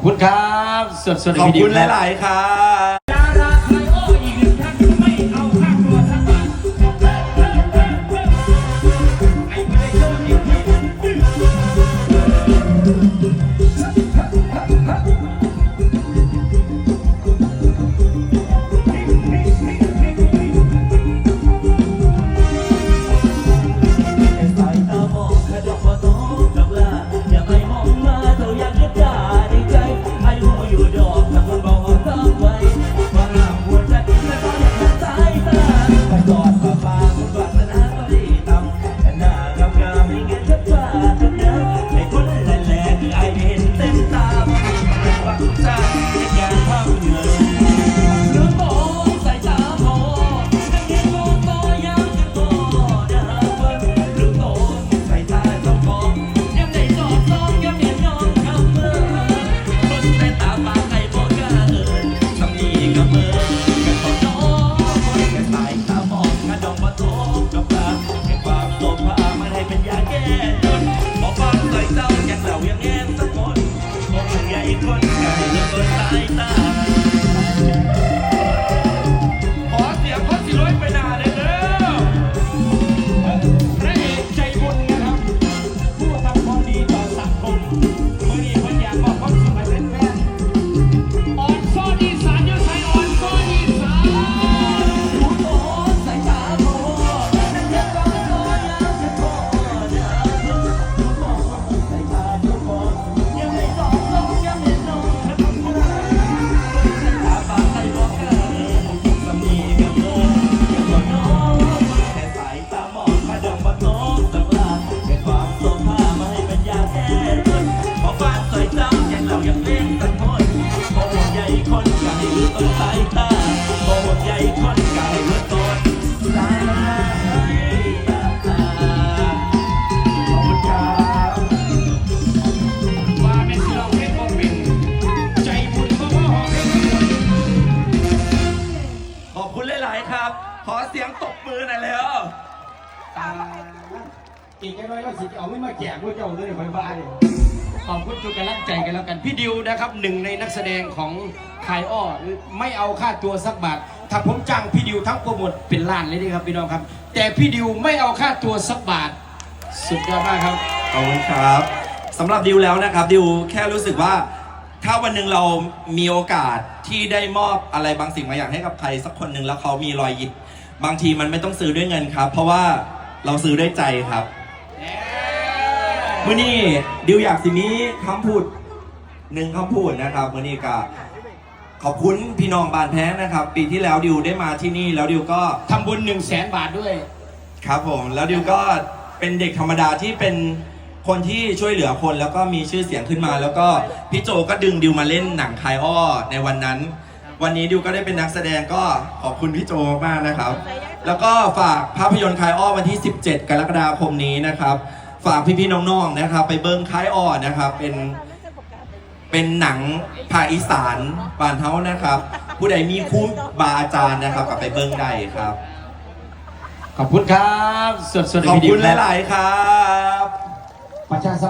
ขอบคุณครับสดสดขอบวิดีคุโอณครับหลาย ๆ ครับ ใคนไก่หรือต้นสายตาโบใหญ่คนไก่หรือต้นสายตาขอบคุณครับว่าเป็นเราเพชรบ่เป็นใจบุญบ่พอหอมเพชรขอบคุณหลายๆครับ ขอเสียงตบมือหน่อยเร็วอีกน้อยเราสิเอาไม่มาแจกพวกเจ้าเลยไปบ้าน ขอบคุณทุกกำลังใจกันแล้วกัน พี่ดิวนะครับหนึ่งในนักแสดงของคายอ้อไม่เอาค่าตัวสักบาทถ้าผมจ้างพี่ดิวทั้งโปรโมทเป็นล้านเลยนี่ครับพี่น้องครับ แต่พี่ดิวไม่เอาค่าตัวสักบาท สุดยอดมากครับ ขอบคุณครับสำหรับดิวแล้วนะครับดิวแค่รู้สึกว่า ถ้าวันหนึ่งเรามีโอกาสที่ได้มอบอะไรบางสิ่งบางอย่างให้กับใครสักคนหนึ่งแล้วเขามีรอยยิ้มบางทีมันไม่ต้องซื้อด้วยเงินครับ เพราะว่าเราซื้อด้วยใจครับ มื่อนี้ดิวอยากสิมีคำพูดหนึ่งคำพูดนะครับมื่อนี้ก็ขอบคุณพี่น้องบานแพ้นะครับ ปีที่แล้วดิวได้มาที่นี่ แล้วดิวก็ทำบุญหนึ่งแสนบาทด้วย ครับผม แล้วดิวก็เป็นเด็กธรรมดาที่เป็นคนที่ช่วยเหลือคนแล้วก็มีชื่อเสียงขึ้นมา แล้วก็พี่โจก็ดึงดิวมาเล่นหนังคายอ้อในวันนั้น วันนี้ดิวก็ได้เป็นนักแสดงก็ขอบคุณพี่โจมากนะครับ แล้วก็ฝากภาพยนตร์คายอ้อวันที่ 17 กรกฎาคมนี้นะครับ ฝากพี่ๆน้องๆนะครับ ไปเบิ้งคายอ้อนะครับ เป็นเป็นหนังภาคอีสานบานเฮานะครับ ผู้ใดมีครูบาอาจารย์นะครับกลับไปเบิ้งได้ครับขอบคุณครับสดสดขอบวิดีคุโอณครับหลายๆครับ ประชาสัม